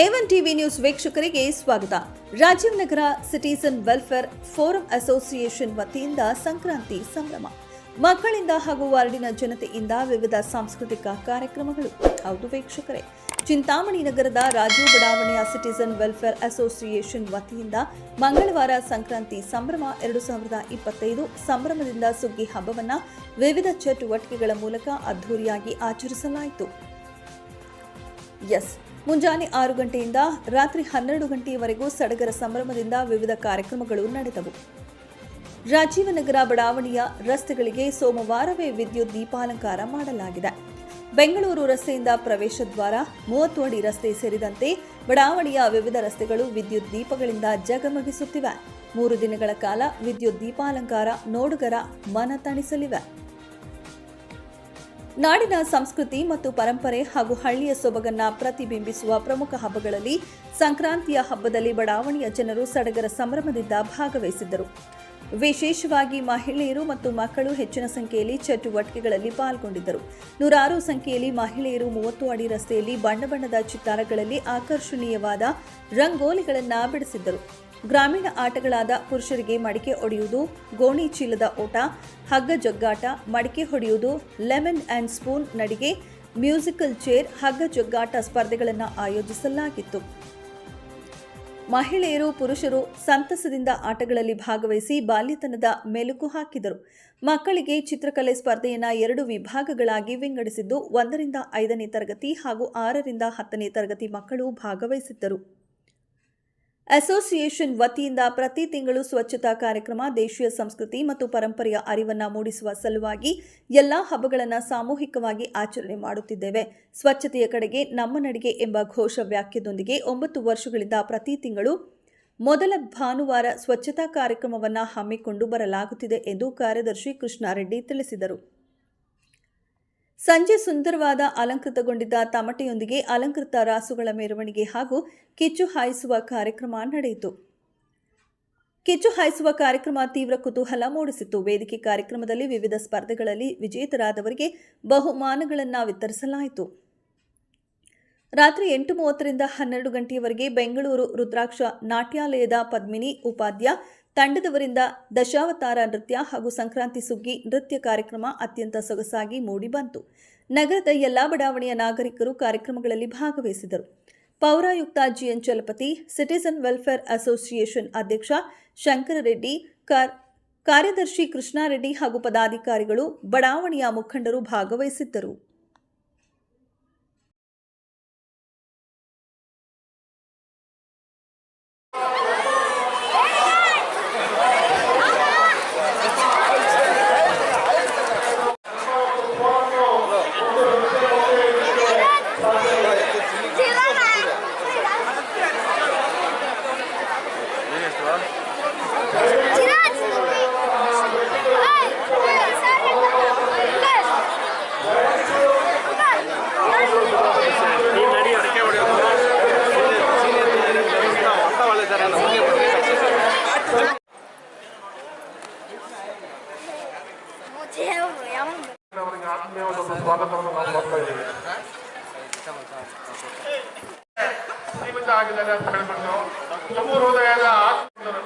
A one TV news ವೀಕ್ಷಕರಿಗೆ ಸ್ವಾಗತ. Rajiv Nagar citizen welfare forum association ವತಿಯಿಂದ ಸಂಕ್ರಾಂತಿ ಸಂಭ್ರಮ. ಮಕ್ಕಳಿಂದ ಹಾಗೂ ವಾರ್ಡಿನ ಜನತೆಯಿಂದ ವಿವಿಧ ಸಾಂಸ್ಕೃತಿಕ ಕಾರ್ಯಕ್ರಮಗಳು. ಹೌದು ವೀಕ್ಷಕರೇ, ಚಿಂತಾಮಣಿ ನಗರದ ರಾಜೀವ್ ಬಡಾವಣೆಯ ಸಿಟಿಸನ್ ವೆಲ್ಫೇರ್ ಅಸೋಸಿಯೇಷನ್ ವತಿಯಿಂದ ಮಂಗಳವಾರ ಸಂಕ್ರಾಂತಿ ಸಂಭ್ರಮ ಎರಡು ಸಾವಿರದ ಇಪ್ಪತ್ತೈದು ಸಂಭ್ರಮದಿಂದ ಸುಗ್ಗಿ ಹಬ್ಬವನ್ನು ವಿವಿಧ ಚಟುವಟಿಕೆಗಳ ಮೂಲಕ ಅದ್ದೂರಿಯಾಗಿ ಆಚರಿಸಲಾಯಿತು. ಎಸ್. ಮುಂಜಾನೆ ಆರು ಗಂಟೆಯಿಂದ ರಾತ್ರಿ ಹನ್ನೆರಡು ಗಂಟೆಯವರೆಗೂ ಸಡಗರ ಸಂಭ್ರಮದಿಂದ ವಿವಿಧ ಕಾರ್ಯಕ್ರಮಗಳು ನಡೆದವು. ರಾಜೀವನಗರ ಬಡಾವಣೆಯ ರಸ್ತೆಗಳಿಗೆ ಸೋಮವಾರವೇ ವಿದ್ಯುತ್ ದೀಪಾಲಂಕಾರ ಮಾಡಲಾಗಿದೆ. ಬೆಂಗಳೂರು ರಸ್ತೆಯಿಂದ ಪ್ರವೇಶ ದ್ವಾರ, ಮೂವತ್ತು ಅಡಿ ರಸ್ತೆ ಸೇರಿದಂತೆ ಬಡಾವಣೆಯ ವಿವಿಧ ರಸ್ತೆಗಳು ವಿದ್ಯುತ್ ದೀಪಗಳಿಂದ ಜಗಮಗಿಸುತ್ತಿವೆ. ಮೂರು ದಿನಗಳ ಕಾಲ ವಿದ್ಯುತ್ ದೀಪಾಲಂಕಾರ ನೋಡುಗರ ಮನ ತಣಿಸಲಿವೆ. ನಾಡಿನ ಸಂಸ್ಕೃತಿ ಮತ್ತು ಪರಂಪರೆ ಹಾಗೂ ಹಳ್ಳಿಯ ಸೊಬಗನ್ನ ಪ್ರತಿಬಿಂಬಿಸುವ ಪ್ರಮುಖ ಹಬ್ಬಗಳಲ್ಲಿ ಸಂಕ್ರಾಂತಿಯ ಹಬ್ಬದಲ್ಲಿ ಬಡಾವಣೆಯ ಜನರು ಸಡಗರ ಸಂಭ್ರಮದಿಂದ ಭಾಗವಹಿಸಿದ್ದರು. ವಿಶೇಷವಾಗಿ ಮಹಿಳೆಯರು ಮತ್ತು ಮಕ್ಕಳು ಹೆಚ್ಚಿನ ಸಂಖ್ಯೆಯಲ್ಲಿ ಚಟುವಟಿಕೆಗಳಲ್ಲಿ ಪಾಲ್ಗೊಂಡಿದ್ದರು. ನೂರಾರು ಸಂಖ್ಯೆಯಲ್ಲಿ ಮಹಿಳೆಯರು ಮೂವತ್ತು ಅಡಿ ರಸ್ತೆಯಲ್ಲಿ ಬಣ್ಣ ಬಣ್ಣದ ಚಿತ್ತಾರಗಳಲ್ಲಿ ಆಕರ್ಷಣೀಯವಾದ ರಂಗೋಲಿಗಳನ್ನು ಬಿಡಿಸಿದ್ದರು. ಗ್ರಾಮೀಣ ಆಟಗಳಾದ ಪುರುಷರಿಗೆ ಮಡಿಕೆ ಒಡೆಯುವುದು ಗೋಣಿ ಚೀಲದ ಓಟ, ಹಗ್ಗ ಜಗ್ಗಾಟ, ಮಡಿಕೆ ಹೊಡೆಯುವುದು, ಲೆಮನ್ ಆ್ಯಂಡ್ ಸ್ಪೂನ್ ನಡಿಗೆ, ಮ್ಯೂಸಿಕಲ್ ಚೇರ್, ಹಗ್ಗ ಜಗ್ಗಾಟ ಸ್ಪರ್ಧೆಗಳನ್ನು ಆಯೋಜಿಸಲಾಗಿತ್ತು. ಮಹಿಳೆಯರು, ಪುರುಷರು ಸಂತಸದಿಂದ ಆಟಗಳಲ್ಲಿ ಭಾಗವಹಿಸಿ ಬಾಲ್ಯತನದ ಮೆಲುಕು ಹಾಕಿದರು. ಮಕ್ಕಳಿಗೆ ಚಿತ್ರಕಲೆ ಸ್ಪರ್ಧೆಯನ್ನು ಎರಡು ವಿಭಾಗಗಳಾಗಿ ವಿಂಗಡಿಸಿದ್ದು, ಒಂದರಿಂದ ಐದನೇ ತರಗತಿ ಹಾಗೂ ಆರರಿಂದ ಹತ್ತನೇ ತರಗತಿ ಮಕ್ಕಳು ಭಾಗವಹಿಸಿದ್ದರು. ಅಸೋಸಿಯೇಷನ್ ವತಿಯಿಂದ ಪ್ರತಿ ತಿಂಗಳು ಸ್ವಚ್ಛತಾ ಕಾರ್ಯಕ್ರಮ, ದೇಶೀಯ ಸಂಸ್ಕೃತಿ ಮತ್ತು ಪರಂಪರೆಯ ಅರಿವನ್ನು ಮೂಡಿಸುವ ಸಲುವಾಗಿ ಎಲ್ಲ ಹಬ್ಬಗಳನ್ನು ಸಾಮೂಹಿಕವಾಗಿ ಆಚರಣೆ ಮಾಡುತ್ತಿದ್ದೇವೆ. ಸ್ವಚ್ಛತೆಯ ಕಡೆಗೆ ನಮ್ಮ ನಡಿಗೆ ಎಂಬ ಘೋಷ ವಾಕ್ಯದೊಂದಿಗೆ ಒಂಬತ್ತು ವರ್ಷಗಳಿಂದ ಪ್ರತಿ ತಿಂಗಳು ಮೊದಲ ಭಾನುವಾರ ಸ್ವಚ್ಛತಾ ಕಾರ್ಯಕ್ರಮವನ್ನು ಹಮ್ಮಿಕೊಂಡು ಬರಲಾಗುತ್ತಿದೆ ಎಂದು ಕಾರ್ಯದರ್ಶಿ ಕೃಷ್ಣಾರೆಡ್ಡಿ ತಿಳಿಸಿದರು. ಸಂಜೆ ಸುಂದರವಾದ ಅಲಂಕೃತಗೊಂಡಿದ್ದ ತಮಟೆಯೊಂದಿಗೆ ಅಲಂಕೃತ ರಾಸುಗಳ ಮೆರವಣಿಗೆ ಹಾಗೂ ಕಿಚ್ಚು ಹಾಯಿಸುವ ಕಾರ್ಯಕ್ರಮ ನಡೆಯಿತು. ಕಿಚ್ಚು ಹಾಯಿಸುವ ಕಾರ್ಯಕ್ರಮ ತೀವ್ರ ಕುತೂಹಲ ಮೂಡಿಸಿತು ವೇದಿಕೆ ಕಾರ್ಯಕ್ರಮದಲ್ಲಿ ವಿವಿಧ ಸ್ಪರ್ಧೆಗಳಲ್ಲಿ ವಿಜೇತರಾದವರಿಗೆ ಬಹುಮಾನಗಳನ್ನು ವಿತರಿಸಲಾಯಿತು. ರಾತ್ರಿ ಎಂಟು ಮೂವತ್ತರಿಂದ ಹನ್ನೆರಡು ಗಂಟೆಯವರೆಗೆ ಬೆಂಗಳೂರು ರುದ್ರಾಕ್ಷ ನಾಟ್ಯಾಲಯದ ಪದ್ಮಿನಿ ಉಪಾಧ್ಯ ತಂಡದವರಿಂದ ದಶಾವತಾರ ನೃತ್ಯ ಹಾಗೂ ಸಂಕ್ರಾಂತಿ ಸುಗ್ಗಿ ನೃತ್ಯ ಕಾರ್ಯಕ್ರಮ ಅತ್ಯಂತ ಸೊಗಸಾಗಿ ಮೂಡಿಬಂತು ನಗರದ ಎಲ್ಲಾ ಬಡಾವಣೆಯ ನಾಗರಿಕರು ಕಾರ್ಯಕ್ರಮಗಳಲ್ಲಿ ಭಾಗವಹಿಸಿದರು. ಪೌರಾಯುಕ್ತ G N Chalapathi citizen welfare association ಅಧ್ಯಕ್ಷ ಶಂಕರರೆಡ್ಡಿ ಕಾರ್, ಕಾರ್ಯದರ್ಶಿ ಕೃಷ್ಣಾರೆಡ್ಡಿ ಹಾಗೂ ಪದಾಧಿಕಾರಿಗಳು ಬಡಾವಣೆಯ ಮುಖಂಡರು ಭಾಗವಹಿಸಿದ್ದರು ನೀನ್ ನಡಿ ಅದಕ್ಕೆ ಹೊಡೆಯೋದು ಅಂತ ಒಳ್ಳೆದಾರೆ ನಮಗೆ ಅವರಿಗೆ ಆತ್ಮೀಯವಾದ ಸೀಮಿತ ಆಗಿದ್ದಾರೆ ಅಂತ ಹೇಳ್ಬಿಟ್ಟು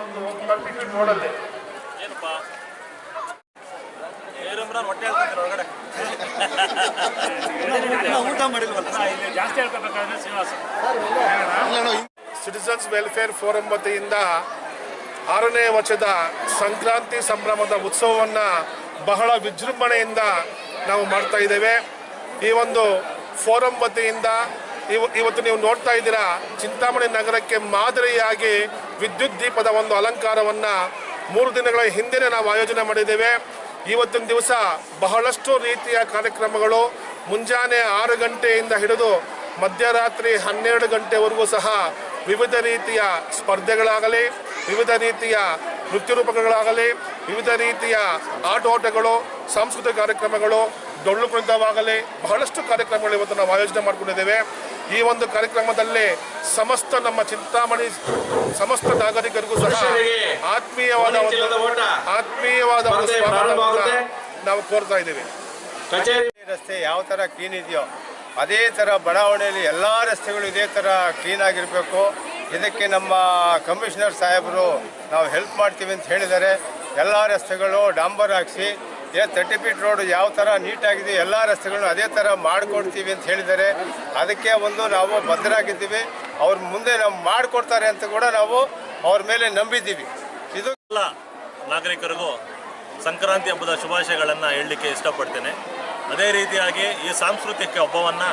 ಒಂದು ನೋಡಲ್ಲಿ ಊಟ ಜಾಸ್ತಿ ಸಿಟಿಸನ್ಸ್ ವೆಲ್ಫೇರ್ ಫೋರಂ ವತಿಯಿಂದ ಆರನೇ ವರ್ಷದ ಸಂಕ್ರಾಂತಿ ಸಂಭ್ರಮದ ಉತ್ಸವವನ್ನು ಬಹಳ ವಿಜೃಂಭಣೆಯಿಂದ ನಾವು ಮಾಡ್ತಾ ಇದ್ದೇವೆ. ಈ ಒಂದು ಫೋರಂ ವತಿಯಿಂದ ಇವ, ಇವತ್ತು ನೀವು ನೋಡ್ತಾ ಇದ್ದೀರಾ, ಚಿಂತಾಮಣಿ ನಗರಕ್ಕೆ ಮಾದರಿಯಾಗಿ ವಿದ್ಯುತ್ ದೀಪದ ಒಂದು ಅಲಂಕಾರವನ್ನು ಮೂರು ದಿನಗಳ ಹಿಂದೆ ನಾವು ಆಯೋಜನೆ ಮಾಡಿದ್ದೇವೆ. ಇವತ್ತಿನ ದಿವಸ ಬಹಳಷ್ಟು ರೀತಿಯ ಕಾರ್ಯಕ್ರಮಗಳು ಮುಂಜಾನೆ ಆರು ಗಂಟೆಯಿಂದ ಹಿಡಿದು ಮಧ್ಯರಾತ್ರಿ ಹನ್ನೆರಡು ಗಂಟೆವರೆಗೂ ಸಹ ವಿವಿಧ ರೀತಿಯ ಸ್ಪರ್ಧೆಗಳಾಗಲಿ, ವಿವಿಧ ರೀತಿಯ ನೃತ್ಯ ರೂಪಕಗಳಾಗಲಿ, ವಿವಿಧ ರೀತಿಯ ಆಟೋಟಗಳು ಸಾಂಸ್ಕೃತಿಕ ಕಾರ್ಯಕ್ರಮಗಳು ಡೊಳ್ಳು ಕುಣಿತವಾಗಲಿ ಬಹಳಷ್ಟು ಕಾರ್ಯಕ್ರಮಗಳು ಇವತ್ತು ನಾವು ಆಯೋಜನೆ ಮಾಡಿಕೊಂಡಿದ್ದೇವೆ. ಈ ಒಂದು ಕಾರ್ಯಕ್ರಮದಲ್ಲಿ ಸಮಸ್ತ ನಮ್ಮ ಚಿಂತಾಮಣಿ ಸಮಸ್ತ ನಾಗರಿಕರಿಗೂ ಸಹ ಆತ್ಮೀಯವಾದ ಒಂದು ಆತ್ಮೀಯವಾದ ಒಂದು ಸ್ವಾಗತವನ್ನ ನಾವು ಕೋರ್ತಾ ಇದ್ದೇವೆ. ಕಚೇರಿ ರಸ್ತೆ ಯಾವ ಥರ ಕ್ಲೀನ್ ಇದೆಯೋ ಅದೇ ಥರ ಬಡಾವಣೆಯಲ್ಲಿ ಎಲ್ಲ ರಸ್ತೆಗಳು ಇದೇ ಥರ ಕ್ಲೀನಾಗಿರಬೇಕು ಇದಕ್ಕೆ ನಮ್ಮ ಕಮಿಷನರ್ ಸಾಹೇಬರು ನಾವು ಹೆಲ್ಪ್ ಮಾಡ್ತೀವಿ ಅಂತ ಹೇಳಿದ್ದಾರೆ. ಎಲ್ಲ ರಸ್ತೆಗಳು ಡಾಂಬರ್ ಹಾಕಿಸಿ ಏ ತರ್ಟಿ ಫೀಟ್ ರೋಡ್ ಯಾವ ಥರ ನೀಟಾಗಿದೆ ಎಲ್ಲ ರಸ್ತೆಗಳನ್ನು ಅದೇ ಥರ ಮಾಡಿಕೊಡ್ತೀವಿ ಅಂತ ಹೇಳಿದ್ದಾರೆ. ಅದಕ್ಕೆ ಒಂದು ನಾವು ಬದ್ಧರಾಗಿದ್ದೀವಿ ಅವ್ರ ಮುಂದೆ ನಾವು ಮಾಡಿಕೊಡ್ತಾರೆ ಅಂತ ಕೂಡ ನಾವು ಅವ್ರ ಮೇಲೆ ನಂಬಿದ್ದೀವಿ. ಇದು ಎಲ್ಲ ನಾಗರಿಕರಿಗೂ ಸಂಕ್ರಾಂತಿ ಹಬ್ಬದ ಶುಭಾಶಯಗಳನ್ನು ಹೇಳಲಿಕ್ಕೆ ಇಷ್ಟಪಡ್ತೇನೆ. ಅದೇ ರೀತಿಯಾಗಿ ಈ ಸಾಂಸ್ಕೃತಿಕ ಹಬ್ಬವನ್ನು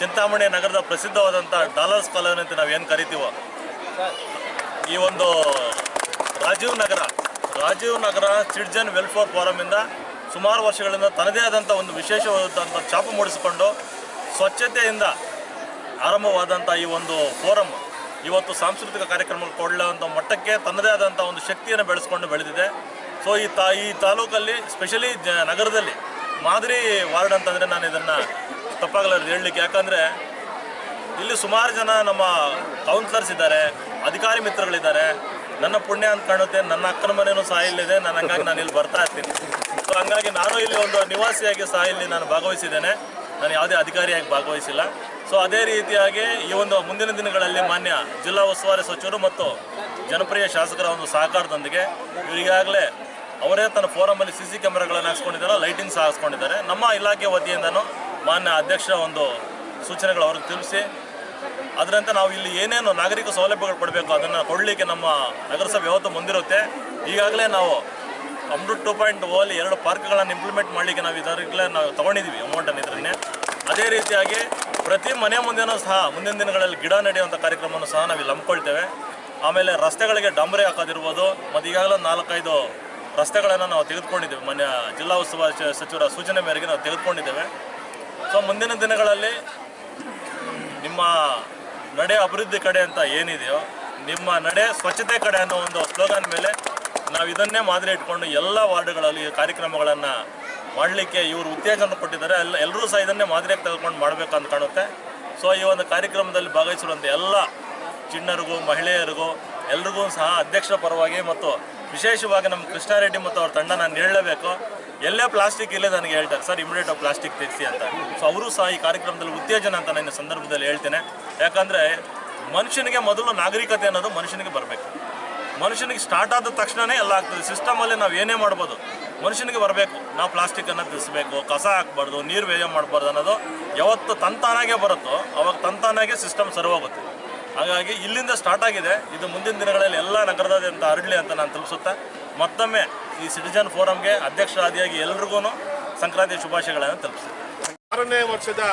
ಚಿಂತಾಮಣಿ ನಗರದ ಪ್ರಸಿದ್ಧವಾದಂಥ ಡಾಲರ್ಸ್ ಕಾಲೋನಿ ಅಂತ ನಾವು ಏನು ಕರಿತೀವೋ, ಈ ಒಂದು ರಾಜೀವ್ ನಗರ ರಾಜೀವ್ ನಗರ ಸಿಟಿಜನ್ ವೆಲ್ಫೇರ್ ಫೋರಮಿಂದ ಸುಮಾರು ವರ್ಷಗಳಿಂದ ತನ್ನದೇ ಆದಂಥ ಒಂದು ವಿಶೇಷವಾದಂಥ ಛಾಪು ಮೂಡಿಸಿಕೊಂಡು ಸ್ವಚ್ಛತೆಯಿಂದ ಆರಂಭವಾದಂಥ ಈ ಒಂದು ಫೋರಮ್ ಇವತ್ತು ಸಾಂಸ್ಕೃತಿಕ ಕಾರ್ಯಕ್ರಮ ಕೊಡಲಂಥ ಮಟ್ಟಕ್ಕೆ ತನ್ನದೇ ಆದಂಥ ಒಂದು ಶಕ್ತಿಯನ್ನು ಬೆಳೆಸ್ಕೊಂಡು ಬೆಳೆದಿದೆ. ಸೊ ಈ ತಾ, ಈ ತಾಲೂಕಲ್ಲಿ ಸ್ಪೆಷಲಿ ನಗರದಲ್ಲಿ ಮಾದರಿ ವಾರ್ಡ್ ಅಂತಂದರೆ ನಾನು ಇದನ್ನು ತಪ್ಪಾಗಲಾರ್ದು ಹೇಳಲಿಕ್ಕೆ. ಯಾಕಂದರೆ ಇಲ್ಲಿ ಸುಮಾರು ಜನ ನಮ್ಮ ಕೌನ್ಸಿಲರ್ಸ್ ಇದ್ದಾರೆ, ಅಧಿಕಾರಿ ಮಿತ್ರಗಳಿದ್ದಾರೆ. ನನ್ನ ಪುಣ್ಯ ಅಂತ ಕಾಣುತ್ತೆ, ನನ್ನ ಅಕ್ಕನ ಮನೆಯೂ ಸಹ ಇಲ್ಲಿದೆ. ನಾನು ಹಂಗಾಗಿ ನಾನು ಇಲ್ಲಿ ಬರ್ತಾ ಇರ್ತೀನಿ. ಸೊ ಹಂಗಾಗಿ ನಾನು ಇಲ್ಲಿ ಒಂದು ನಿವಾಸಿಯಾಗಿ ಸಹ ಇಲ್ಲಿ ನಾನು ಭಾಗವಹಿಸಿದ್ದೇನೆ. ನಾನು ಯಾವುದೇ ಅಧಿಕಾರಿಯಾಗಿ ಭಾಗವಹಿಸಿಲ್ಲ. ಸೊ ಅದೇ ರೀತಿಯಾಗಿ ಈ ಒಂದು ಮುಂದಿನ ದಿನಗಳಲ್ಲಿ ಮಾನ್ಯ ಜಿಲ್ಲಾ ಉಸ್ತುವಾರಿ ಸಚಿವರು ಮತ್ತು ಜನಪ್ರಿಯ ಶಾಸಕರ ಒಂದು ಸಹಕಾರದೊಂದಿಗೆ ಈಗಾಗಲೇ ಅವರೇ ತನ್ನ ಫೋರಮಲ್ಲಿ ಸಿ ಸಿ ಕ್ಯಾಮೆರಾಗಳನ್ನು ಹಾಕ್ಸ್ಕೊಂಡಿದ್ದಾರೆ, ಲೈಟಿಂಗ್ ಸಹ ಹಾಕ್ಸ್ಕೊಂಡಿದ್ದಾರೆ. ನಮ್ಮ ಇಲಾಖೆ ವತಿಯಿಂದನೂ ಮಾನ್ಯ ಅಧ್ಯಕ್ಷರ ಒಂದು ಸೂಚನೆಗಳು ಅವ್ರಿಗೆ ತಿಳಿಸಿ, ಅದರಂತೆ ನಾವು ಇಲ್ಲಿ ಏನೇನು ನಾಗರಿಕ ಸೌಲಭ್ಯಗಳು ಕೊಡಬೇಕು ಅದನ್ನು ಕೊಡಲಿಕ್ಕೆ ನಮ್ಮ ನಗರಸಭೆ ಯಾವತ್ತು ಮುಂದಿರುತ್ತೆ. ಈಗಾಗಲೇ ನಾವು ಅಮೃತ್ ಟು ಪಾಯಿಂಟ್ ಓಲಿ ಎರಡು ಪಾರ್ಕ್ಗಳನ್ನು ಇಂಪ್ಲಿಮೆಂಟ್ ಮಾಡಲಿಕ್ಕೆ ನಾವು ಇದರಲ್ಲೇ ನಾವು ತೊಗೊಂಡಿದ್ದೀವಿ ಅಮೌಂಟನ್ನು ಇದರನ್ನೇ. ಅದೇ ರೀತಿಯಾಗಿ ಪ್ರತಿ ಮನೆ ಮುಂದೆನೂ ಸಹ ಮುಂದಿನ ದಿನಗಳಲ್ಲಿ ಗಿಡ ನಡೆಯುವಂಥ ಕಾರ್ಯಕ್ರಮವನ್ನು ಸಹ ನಾವು ಇಲ್ಲಿ ಹಮ್ಮಿಕೊಳ್ತೇವೆ. ಆಮೇಲೆ ರಸ್ತೆಗಳಿಗೆ ಡಂಬರಿ ಹಾಕೋದಿರ್ಬೋದು, ಮತ್ತು ಈಗಾಗಲೇ ನಾಲ್ಕೈದು ರಸ್ತೆಗಳನ್ನು ನಾವು ತೆಗೆದುಕೊಂಡಿದ್ದೇವೆ. ಮನೆ ಜಿಲ್ಲಾ ಉಸ್ತುವಾರಿ ಸಚಿವರ ಸೂಚನೆ ಮೇರೆಗೆ ನಾವು ತೆಗೆದುಕೊಂಡಿದ್ದೇವೆ. ಸೊ ಮುಂದಿನ ದಿನಗಳಲ್ಲಿ ನಿಮ್ಮ ನಡೆ ಅಭಿವೃದ್ಧಿ ಕಡೆ ಅಂತ ಏನಿದೆಯೋ, ನಿಮ್ಮ ನಡೆ ಸ್ವಚ್ಛತೆ ಕಡೆ ಅನ್ನೋ ಒಂದು ಸ್ಲೋಗನ್ ಮೇಲೆ ನಾವು ಇದನ್ನೇ ಮಾದರಿ ಇಟ್ಕೊಂಡು ಎಲ್ಲ ವಾರ್ಡ್ಗಳಲ್ಲಿ ಕಾರ್ಯಕ್ರಮಗಳನ್ನು ಮಾಡಲಿಕ್ಕೆ ಇವರು ಉತ್ತೇಜನ ಕೊಟ್ಟಿದ್ದಾರೆ. ಎಲ್ಲ ಎಲ್ಲರೂ ಸಹ ಇದನ್ನೇ ಮಾದರಿಯಾಗಿ ತೆಗೆದುಕೊಂಡು ಮಾಡಬೇಕು ಅಂತ ಕಾಣುತ್ತೆ. ಸೊ ಈ ಒಂದು ಕಾರ್ಯಕ್ರಮದಲ್ಲಿ ಭಾಗವಹಿಸಿರುವಂಥ ಎಲ್ಲ ಚಿಣ್ಣರಿಗೂ, ಮಹಿಳೆಯರಿಗೂ, ಎಲ್ರಿಗೂ ಸಹ ಅಧ್ಯಕ್ಷರ ಪರವಾಗಿ ಮತ್ತು ವಿಶೇಷವಾಗಿ ನಮ್ಮ ಕೃಷ್ಣಾರೆಡ್ಡಿ ಮತ್ತು ಅವ್ರ ತಂಡ ನಾನು ಹೇಳಲೇಬೇಕು. ಎಲ್ಲೇ ಪ್ಲಾಸ್ಟಿಕ್ ಇಲ್ಲೇ ನನಗೆ ಹೇಳ್ತಾರೆ, ಸರ್, ಇಮಿಡಿಯೇಟ್ ಪ್ಲಾಸ್ಟಿಕ್ ತೆಗೆಸಿ ಅಂತ. ಸೊ ಅವರು ಸಹ ಈ ಕಾರ್ಯಕ್ರಮದಲ್ಲಿ ಉತ್ತೇಜನ ಅಂತ ನನ್ನ ಸಂದರ್ಭದಲ್ಲಿ ಹೇಳ್ತೇನೆ. ಯಾಕಂದರೆ ಮನುಷ್ಯನಿಗೆ ಮೊದಲು ನಾಗರಿಕತೆ ಅನ್ನೋದು ಮನುಷ್ಯನಿಗೆ ಬರಬೇಕು. ಮನುಷ್ಯನಿಗೆ ಸ್ಟಾರ್ಟ್ ಆದ ತಕ್ಷಣವೇ ಎಲ್ಲ ಆಗ್ತದೆ. ಸಿಸ್ಟಮಲ್ಲಿ ನಾವು ಏನೇ ಮಾಡ್ಬೋದು, ಮನುಷ್ಯನಿಗೆ ಬರಬೇಕು. ನಾವು ಪ್ಲಾಸ್ಟಿಕ್ಕನ್ನು ತಿಸ್ಬೇಕು ಕಸ ಹಾಕ್ಬಾರ್ದು, ನೀರು ವ್ಯಯ ಮಾಡಬಾರ್ದು ಅನ್ನೋದು ಯಾವತ್ತು ತಂತಾನಾಗೆ ಬರುತ್ತೋ, ಅವಾಗ ತಂತಾನಾಗೆ ಸಿಸ್ಟಮ್ ಸರ್ವೋಗುತ್ತೆ ಹಾಗಾಗಿ ಇಲ್ಲಿಂದ ಸ್ಟಾರ್ಟ್ ಆಗಿದೆ. ಇದು ಮುಂದಿನ ದಿನಗಳಲ್ಲಿ ಎಲ್ಲ ನಗರದಾದ್ಯಂತ ಹರಡಲಿ ಅಂತ ನಾನು ತಿಳಿಸುತ್ತಾ, ಮತ್ತೊಮ್ಮೆ ಈ ಸಿಟಿಜನ್ ಫೋರಂಗೆ ಅಧ್ಯಕ್ಷರಾದಿಯಾಗಿ ಎಲ್ರಿಗೂ ಸಂಕ್ರಾಂತಿ ಶುಭಾಶಯಗಳನ್ನು ತಲುಪಿಸ್ತೀನಿ ಆರನೇ ವರ್ಷದ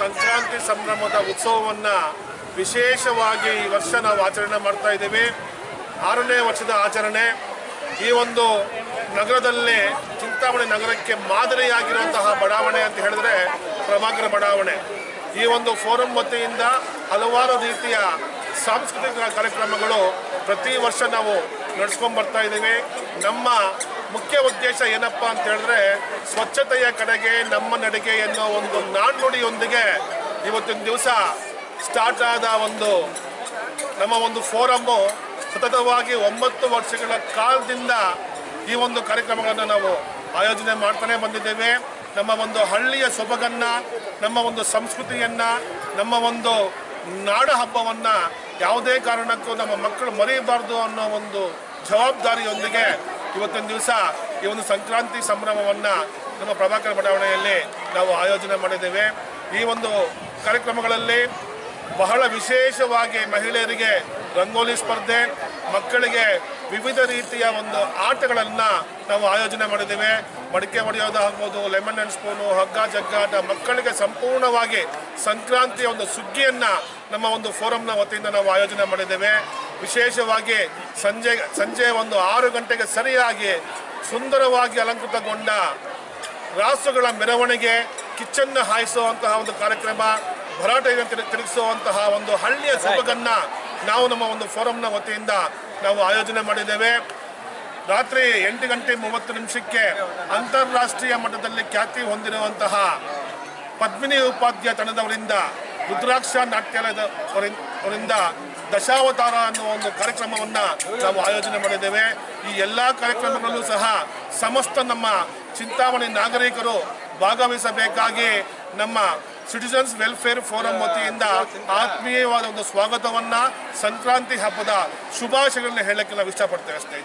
ಸಂಕ್ರಾಂತಿ ಸಂಭ್ರಮದ ಉತ್ಸವವನ್ನು ವಿಶೇಷವಾಗಿ ಈ ವರ್ಷ ನಾವು ಆಚರಣೆ ಮಾಡ್ತಾ ಇದ್ದೀವಿ. ಆರನೇ ವರ್ಷದ ಆಚರಣೆ ಈ ಒಂದು ನಗರದಲ್ಲಿ ಚಿಂತಾಮಣಿ ನಗರಕ್ಕೆ ಮಾದರಿಯಾಗಿರುವಂತಹ ಬಡಾವಣೆ ಅಂತ ಹೇಳಿದ್ರೆ ಪ್ರಭಾಕರ ಬಡಾವಣೆ. ಈ ಒಂದು ಫೋರಂ ವತಿಯಿಂದ ಹಲವಾರು ರೀತಿಯ ಸಾಂಸ್ಕೃತಿಕ ಕಾರ್ಯಕ್ರಮಗಳು ಪ್ರತಿ ವರ್ಷ ನಾವು ನಡೆಸ್ಕೊಂಡು ಬರ್ತಾ ಇದ್ದೀವಿ. ನಮ್ಮ ಮುಖ್ಯ ಉದ್ದೇಶ ಏನಪ್ಪ ಅಂತ ಹೇಳಿದ್ರೆ ಸ್ವಚ್ಛತೆಯ ಕಡೆಗೆ ನಮ್ಮ ನಡಿಗೆ ಎನ್ನುವ ಒಂದು ನಾಣ್ಣುಡಿಯೊಂದಿಗೆ ಇವತ್ತಿನ ದಿವಸ ಸ್ಟಾರ್ಟ್ ಆದ ಒಂದು ನಮ್ಮ ಒಂದು ಫೋರಮ್ಮು ಸತತವಾಗಿ ಒಂಬತ್ತು ವರ್ಷಗಳ ಕಾಲದಿಂದ ಈ ಒಂದು ಕಾರ್ಯಕ್ರಮಗಳನ್ನು ನಾವು ಆಯೋಜನೆ ಮಾಡ್ತಾನೆ ಬಂದಿದ್ದೇವೆ. ನಮ್ಮ ಒಂದು ಹಳ್ಳಿಯ ಸೊಬಗನ್ನ, ನಮ್ಮ ಒಂದು ಸಂಸ್ಕೃತಿಯನ್ನ, ನಮ್ಮ ಒಂದು ನಾಡ ಹಬ್ಬವನ್ನ ಯಾವುದೇ ಕಾರಣಕ್ಕೂ ನಮ್ಮ ಮಕ್ಕಳು ಮರೆಯಬಾರ್ದು ಅನ್ನೋ ಒಂದು ಜವಾಬ್ದಾರಿಯೊಂದಿಗೆ ಇವತ್ತಿನ ದಿವಸ ಈ ಒಂದು ಸಂಕ್ರಾಂತಿ ಸಂಭ್ರಮವನ್ನು ನಮ್ಮ ಪ್ರಭಾಕರ ಬಡಾವಣೆಯಲ್ಲಿ ನಾವು ಆಯೋಜನೆ ಮಾಡಿದ್ದೇವೆ. ಈ ಒಂದು ಕಾರ್ಯಕ್ರಮಗಳಲ್ಲಿ ಬಹಳ ವಿಶೇಷವಾಗಿ ಮಹಿಳೆಯರಿಗೆ ರಂಗೋಲಿ ಸ್ಪರ್ಧೆ, ಮಕ್ಕಳಿಗೆ ವಿವಿಧ ರೀತಿಯ ಒಂದು ಆಟಗಳನ್ನು ನಾವು ಆಯೋಜನೆ ಮಾಡಿದ್ದೇವೆ. ಮಡಿಕೆ ಹೊಡೆಯೋದು ಆಗ್ಬೋದು, ಲೆಮನ್ ಅಂಡ್ ಸ್ಪೂನು, ಹಗ್ಗ ಜಗ್ಗಾಟ, ಮಕ್ಕಳಿಗೆ ಸಂಪೂರ್ಣವಾಗಿ ಸಂಕ್ರಾಂತಿಯ ಒಂದು ಸುಗ್ಗಿಯನ್ನು ನಮ್ಮ ಒಂದು ಫೋರಂನ ವತಿಯಿಂದ ನಾವು ಆಯೋಜನೆ ಮಾಡಿದ್ದೇವೆ. ವಿಶೇಷವಾಗಿ ಸಂಜೆ ಸಂಜೆ ಒಂದು ಆರು ಗಂಟೆಗೆ ಸರಿಯಾಗಿ ಸುಂದರವಾಗಿ ಅಲಂಕೃತಗೊಂಡ ರಾಸುಗಳ ಮೆರವಣಿಗೆ ಕಿಚ್ಚನ್ನು ಹಾಯಿಸುವಂತಹ ಒಂದು ಕಾರ್ಯಕ್ರಮ, ಭರಾಟೆಯನ್ನು ತಿರು- ತಿರುಗಿಸುವಂತಹ ಒಂದು ಹಳ್ಳಿಯ ಸೊಬಗನ್ನ ನಾವು ನಮ್ಮ ಒಂದು ಫೋರಂನ ವತಿಯಿಂದ ನಾವು ಆಯೋಜನೆ ಮಾಡಿದ್ದೇವೆ. ರಾತ್ರಿ ಎಂಟು ಗಂಟೆ ಮೂವತ್ತು ನಿಮಿಷಕ್ಕೆ ಅಂತಾರಾಷ್ಟ್ರೀಯ ಮಟ್ಟದಲ್ಲಿ ಖ್ಯಾತಿ ಹೊಂದಿರುವಂತಹ ಪದ್ಮಿನಿ ಉಪಾಧ್ಯಾಯ ತಂಡದವರಿಂದ, ರುದ್ರಾಕ್ಷ ನಾಟ್ಯಾಲಯದ ಅವರಿಂ- ಅವರಿಂದ ದಶಾವತಾರ ಅನ್ನುವ ಒಂದು ಕಾರ್ಯಕ್ರಮವನ್ನು ನಾವು ಆಯೋಜನೆ ಮಾಡಿದ್ದೇವೆ. ಈ ಎಲ್ಲ ಕಾರ್ಯಕ್ರಮಗಳಲ್ಲೂ ಸಹ ಸಮಸ್ತ ನಮ್ಮ ಚಿಂತಾಮಣಿ ನಾಗರಿಕರು ಭಾಗವಹಿಸಬೇಕಾಗಿ ನಮ್ಮ ಸಿಟಿಸನ್ಸ್ ವೆಲ್ಫೇರ್ ಫೋರಂ ವತಿಯಿಂದ ಆತ್ಮೀಯವಾದ ಒಂದು ಸ್ವಾಗತವನ್ನ ಸಂಕ್ರಾಂತಿ ಹಬ್ಬದ ಶುಭಾಶಯಗಳನ್ನ ಹೇಳಕ್ಕೆ ನಾವು ಇಷ್ಟಪಡ್ತೇವೆ ಅಷ್ಟೇ.